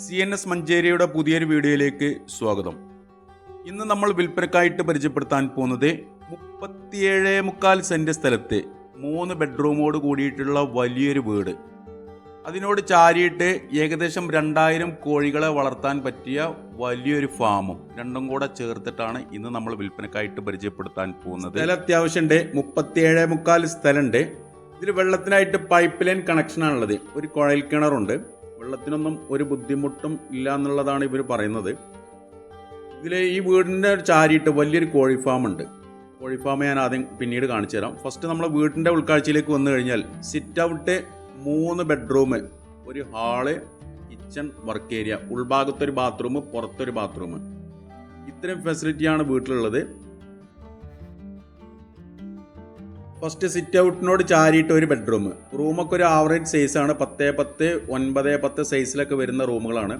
C N S മഞ്ചേരിയുടെ പുതിയൊരു വീഡിയോയിലേക്ക് സ്വാഗതം. ഇന്ന് നമ്മൾ വിൽപ്പനക്കായിട്ട് പരിചയപ്പെടുത്താൻ പോകുന്നത് മുപ്പത്തിയേഴ് മുക്കാൽ സെന്റ് സ്ഥലത്ത് മൂന്ന് ബെഡ്റൂമോട് കൂടിയിട്ടുള്ള വലിയൊരു വീട്. അതിനോട് ചാരിയിട്ട് ഏകദേശം രണ്ടായിരം കോഴികളെ വളർത്താൻ പറ്റിയ വലിയൊരു ഫാമും രണ്ടും കൂടെ ചേർത്തിട്ടാണ് ഇന്ന് നമ്മൾ വിൽപ്പനക്കായിട്ട് പരിചയപ്പെടുത്താൻ പോകുന്നത്. സ്ഥലം അത്യാവശ്യമുണ്ട് മുപ്പത്തിയേഴ് മുക്കാൽ സ്ഥലമുണ്ട് ഇതിൽ വെള്ളത്തിനായിട്ട് പൈപ്പ് ലൈൻ കണക്ഷനാണുള്ളത്. ഒരു കുഴൽ കിണറുണ്ട് വെള്ളത്തിനൊന്നും ഒരു ബുദ്ധിമുട്ടും ഇല്ല എന്നുള്ളതാണ് ഇവർ പറയുന്നത്. ഇതിൽ ഈ വീടിന്റെ ചാരിയിട്ട് വലിയൊരു കോഴി ഫാം ഉണ്ട്. കോഴി ഫാം ഞാൻ ആദ്യം പിന്നീട് കാണിച്ചു തരാം. ഫസ്റ്റ് നമ്മൾ വീടിന്റെ ഉൾക്കാഴ്ചയിലേക്ക് വന്നു കഴിഞ്ഞാൽ സിറ്റ് ഔട്ട് മൂന്ന് ബെഡ്റൂം ഒരു ഹാൾ കിച്ചൺ വർക്ക് ഏരിയ. ഉൾഭാഗത്തൊരു ബാത്റൂം പുറത്തൊരു ബാത്റൂം. ഇത്രയും ഫെസിലിറ്റിയാണ് വീട്ടിലുള്ളത്. ഫസ്റ്റ് സിറ്റ് ഔട്ടിനോട് ചാരിയിട്ട് ഒരു ബെഡ്റൂം റൂമൊക്കെ ഒരു ആവറേജ് സൈസാണ് പത്ത് പത്ത് ഒൻപത് പത്ത് സൈസിലൊക്കെ വരുന്ന റൂമുകളാണ്.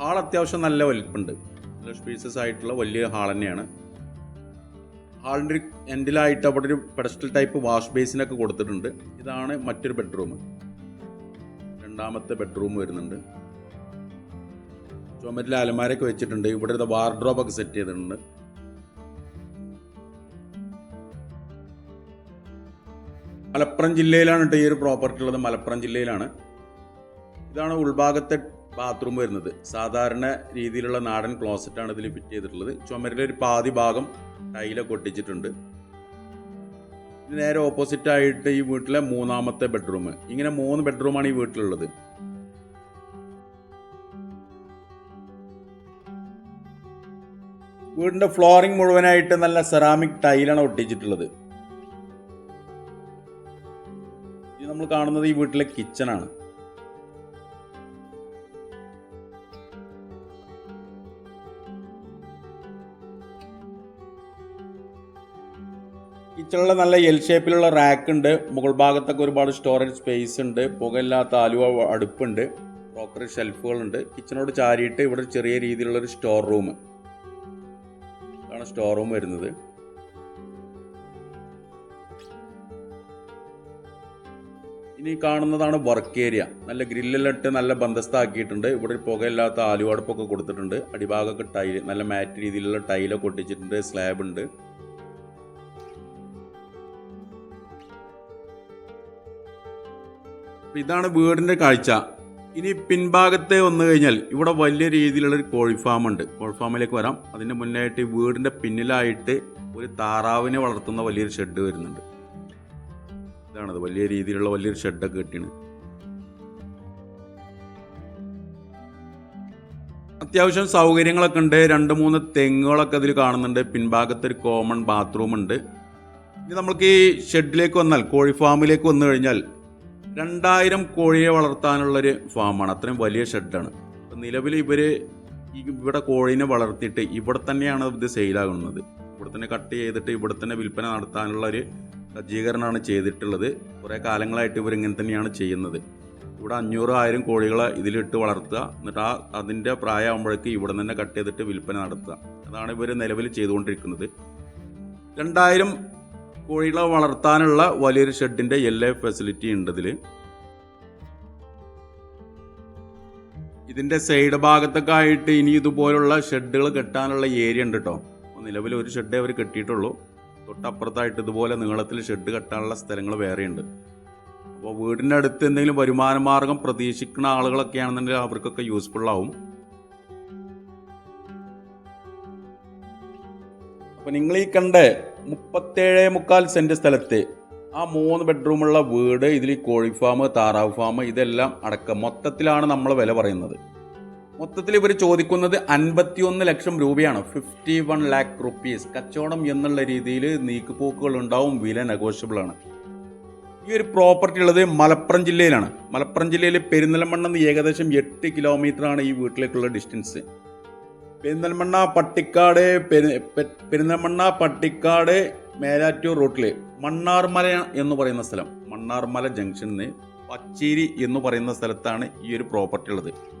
ഹാൾ അത്യാവശ്യം നല്ല വലിപ്പുണ്ട്. നല്ല സ്പീസസ് ആയിട്ടുള്ള വലിയ ഹാൾ തന്നെയാണ്. ഹാളിന്റെ ഒരു എൻഡിലായിട്ട് അവിടെ ഒരു പെഡസ്റ്റൽ ടൈപ്പ് വാഷ് ബേസിനൊക്കെ കൊടുത്തിട്ടുണ്ട്. ഇതാണ് മറ്റൊരു ബെഡ്റൂം രണ്ടാമത്തെ ബെഡ്റൂം വരുന്നുണ്ട്. ചുമരിൽ അലമാരൊക്കെ വെച്ചിട്ടുണ്ട്. ഇവിടെ ഒരു വാർഡ്രോബ് ഒക്കെ സെറ്റ് ചെയ്തിട്ടുണ്ട്. മലപ്പുറം ജില്ലയിലാണ് കേട്ടോ ഈ ഒരു പ്രോപ്പർട്ടി ഉള്ളത്. മലപ്പുറം ജില്ലയിലാണ്. ഇതാണ് ഉൾഭാഗത്തെ ബാത്റൂം വരുന്നത്. സാധാരണ രീതിയിലുള്ള നാടൻ ക്ലോസറ്റ് ആണ് ഇതിൽ ഫിറ്റ് ചെയ്തിട്ടുള്ളത്. ചുമരിലെ ഒരു പാതി ഭാഗം ടൈലൊക്കെ ഒട്ടിച്ചിട്ടുണ്ട്. നേരെ ഓപ്പോസിറ്റ് ആയിട്ട് ഈ വീട്ടിലെ മൂന്നാമത്തെ ബെഡ്റൂം ഇങ്ങനെ മൂന്ന് ബെഡ്റൂമാണ് ഈ വീട്ടിലുള്ളത്. വീടിന്റെ ഫ്ലോറിംഗ് മുഴുവനായിട്ട് നല്ല സെറാമിക് ടൈലാണ് ഒട്ടിച്ചിട്ടുള്ളത്. നമ്മൾ കാണുന്നത് ഈ വീട്ടിലെ കിച്ചണാണ് കിച്ചണിലെ നല്ല എൽ ഷേപ്പിലുള്ള റാക്ക് ഉണ്ട്. മുകൾ ഭാഗത്തൊക്കെ ഒരുപാട് സ്റ്റോറേജ് സ്പേസ് ഉണ്ട്. പുകയില്ലാത്ത ആലുവ അടുപ്പുണ്ട്. ക്രോക്കറി ഷെൽഫുകളുണ്ട് കിച്ചണോട് ചാരിയിട്ട് ഇവിടെ ചെറിയ രീതിയിലുള്ള ഒരു സ്റ്റോർ റൂം ഇതാണ് സ്റ്റോർ റൂം വരുന്നത്. ഇനി കാണുന്നതാണ് വർക്ക് ഏരിയ. നല്ല ഗ്രില്ലെല്ലാം ഇട്ട് നല്ല ബന്ധസ്ഥാക്കിയിട്ടുണ്ട് ഇവിടെ പുകയില്ലാത്ത ആലുവാടപ്പൊക്കെ കൊടുത്തിട്ടുണ്ട്. അടിഭാഗമൊക്കെ ടൈൽ നല്ല മാറ്റ് രീതിയിലുള്ള ടൈലൊക്കെ ഒട്ടിച്ചിട്ടുണ്ട്. സ്ലാബ് ഉണ്ട്. ഇതാണ് വീടിന്റെ കാഴ്ച. ഇനി പിൻഭാഗത്തെ വന്നു കഴിഞ്ഞാൽ ഇവിടെ വലിയ രീതിയിലുള്ള ഒരു കോഴി ഫാം ഉണ്ട്. കോഴി ഫാമിലേക്ക് വരാം. അതിന്റെ മുന്നായിട്ട് ഈ വീടിന്റെ പിന്നിലായിട്ട് ഒരു താറാവിനെ വളർത്തുന്ന വലിയൊരു ഷെഡ് വരുന്നുണ്ട്. ഇതാണത്. വലിയ രീതിയിലുള്ള വലിയൊരു ഷെഡൊക്കെ കെട്ടിയാണ് അത്യാവശ്യം സൗകര്യങ്ങളൊക്കെ ഉണ്ട്. രണ്ട് മൂന്ന് തെങ്ങുകളൊക്കെ അതിൽ കാണുന്നുണ്ട്. പിൻഭാഗത്ത് ഒരു കോമൺ ബാത്റൂം ഉണ്ട്. ഇനി നമ്മൾക്ക് ഈ ഷെഡിലേക്ക് വന്നാൽ കോഴി ഫാമിലേക്ക് വന്നു കഴിഞ്ഞാൽ രണ്ടായിരം കോഴിയെ വളർത്താനുള്ളൊരു ഫാമാണ്. അത്രയും വലിയ ഷെഡാണ്. അപ്പം നിലവിൽ ഇവർ ഇവിടെ കോഴീനെ വളർത്തിയിട്ട് ഇവിടെ തന്നെയാണ് ഇത് സെയിലാകുന്നത്. ഇവിടെ തന്നെ കട്ട് ചെയ്തിട്ട് ഇവിടെ തന്നെ വിൽപ്പന നടത്താനുള്ള ഒരു സജ്ജീകരണമാണ് ചെയ്തിട്ടുള്ളത്. കുറേ കാലങ്ങളായിട്ട് ഇവരിങ്ങനെ തന്നെയാണ് ചെയ്യുന്നത്. ഇവിടെ അഞ്ഞൂറ് ആയിരം കോഴികളെ ഇതിലിട്ട് വളർത്തുക. എന്നിട്ട് ആ അതിന്റെ പ്രായമാകുമ്പോഴേക്ക് ഇവിടെ തന്നെ കട്ട് ചെയ്തിട്ട് വിൽപ്പന നടത്തുക. അതാണ് ഇവർ നിലവിൽ ചെയ്തുകൊണ്ടിരിക്കുന്നത്. രണ്ടായിരം കോഴികളെ വളർത്താനുള്ള വലിയൊരു ഷെഡിന്റെ എല്ലാ ഫെസിലിറ്റി ഉണ്ട് ഇതിൽ ഇതിന്റെ സൈഡ് ഭാഗത്തൊക്കെ ആയിട്ട് ഇനി ഇതുപോലുള്ള ഷെഡുകൾ കെട്ടാനുള്ള ഏരിയ ഉണ്ട് കേട്ടോ നിലവിൽ ഒരു ഷെഡേ അവർ കെട്ടിയിട്ടുള്ളൂ. തൊട്ടപ്പുറത്തായിട്ട് ഇതുപോലെ നീളത്തിൽ ഷെഡ് കെട്ടാനുള്ള സ്ഥലങ്ങൾ വേറെയുണ്ട്. അപ്പോൾ വീടിന്റെ അടുത്ത് എന്തെങ്കിലും വരുമാന മാർഗം പ്രതീക്ഷിക്കുന്ന ആളുകളൊക്കെ ആണെന്നുണ്ടെങ്കിൽ അവർക്കൊക്കെ യൂസ്ഫുൾ ആവും. അപ്പം നിങ്ങൾ ഈ കണ്ട മുപ്പത്തേഴ് മുക്കാൽ സെന്റ് സ്ഥലത്തെ ആ മൂന്ന് ബെഡ്റൂമുള്ള വീട് ഇതിൽ കോഴി ഫാം താറാവ് ഫാം ഇതെല്ലാം അടക്കം മൊത്തത്തിലാണ് നമ്മൾ വില പറയുന്നത്. മൊത്തത്തിൽ ഇവർ ചോദിക്കുന്നത് അൻപത്തിയൊന്ന് ലക്ഷം രൂപയാണ്. ഫിഫ്റ്റി വൺ ലാക്ക് റുപ്പീസ് കച്ചവടം എന്നുള്ള രീതിയിൽ നീക്കുപോക്കുകൾ ഉണ്ടാവും വില നെഗോഷ്യബിൾ ആണ്. ഈ ഒരു പ്രോപ്പർട്ടി ഉള്ളത് മലപ്പുറം ജില്ലയിലാണ്. മലപ്പുറം ജില്ലയിൽ പെരിന്തൽമണ്ണ നിന്ന് ഏകദേശം എട്ട് കിലോമീറ്റർ ആണ് ഈ വീട്ടിലേക്കുള്ള ഡിസ്റ്റൻസ് പെരിന്തൽമണ്ണ പട്ടിക്കാട് പെരി- പെരിന്തൽമണ്ണ പട്ടിക്കാട് മേലാറ്റൂർ റൂട്ടിൽ മണ്ണാർമല എന്ന് പറയുന്ന സ്ഥലം. മണ്ണാർമല ജംഗ്ഷനിൽ നിന്ന് പച്ചേരി എന്ന് പറയുന്ന സ്ഥലത്താണ് ഈ ഒരു പ്രോപ്പർട്ടി ഉള്ളത്.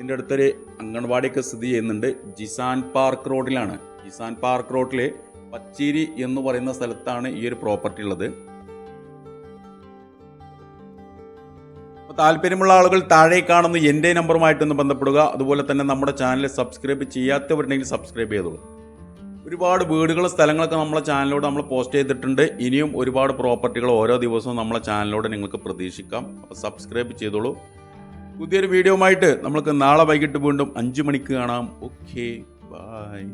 ഇതിന്റെ അടുത്തൊരു അംഗൻവാടിയൊക്കെ സ്ഥിതി ചെയ്യുന്നുണ്ട്. ജിസാൻ പാർക്ക് റോഡിലാണ്. ജിസാൻ പാർക്ക് റോഡിലെ പച്ചേരി എന്ന് പറയുന്ന സ്ഥലത്താണ് ഈ ഒരു പ്രോപ്പർട്ടി ഉള്ളത്. അപ്പോൾ താല്പര്യമുള്ള ആളുകൾ താഴെ കാണുന്ന എന്റെ നമ്പറുമായിട്ടൊന്ന് ബന്ധപ്പെടുക. അതുപോലെ തന്നെ നമ്മുടെ ചാനൽ സബ്സ്ക്രൈബ് ചെയ്യാത്തവരുണ്ടെങ്കിൽ സബ്സ്ക്രൈബ് ചെയ്തോളൂ. ഒരുപാട് വീടുകൾ സ്ഥലങ്ങളൊക്കെ നമ്മളെ ചാനലിലൂടെ നമ്മൾ പോസ്റ്റ് ചെയ്തിട്ടുണ്ട്. ഇനിയും ഒരുപാട് പ്രോപ്പർട്ടികൾ ഓരോ ദിവസവും നമ്മളെ ചാനലിലൂടെ നിങ്ങൾക്ക് പ്രതീക്ഷിക്കാം. അപ്പോൾ സബ്സ്ക്രൈബ് ചെയ്തോളൂ. പുതിയൊരു വീഡിയോ ആയിട്ട് നമ്മൾക്ക് നാളെ വൈകിട്ട് വീണ്ടും അഞ്ച് മണിക്ക് കാണാം. Okay bye.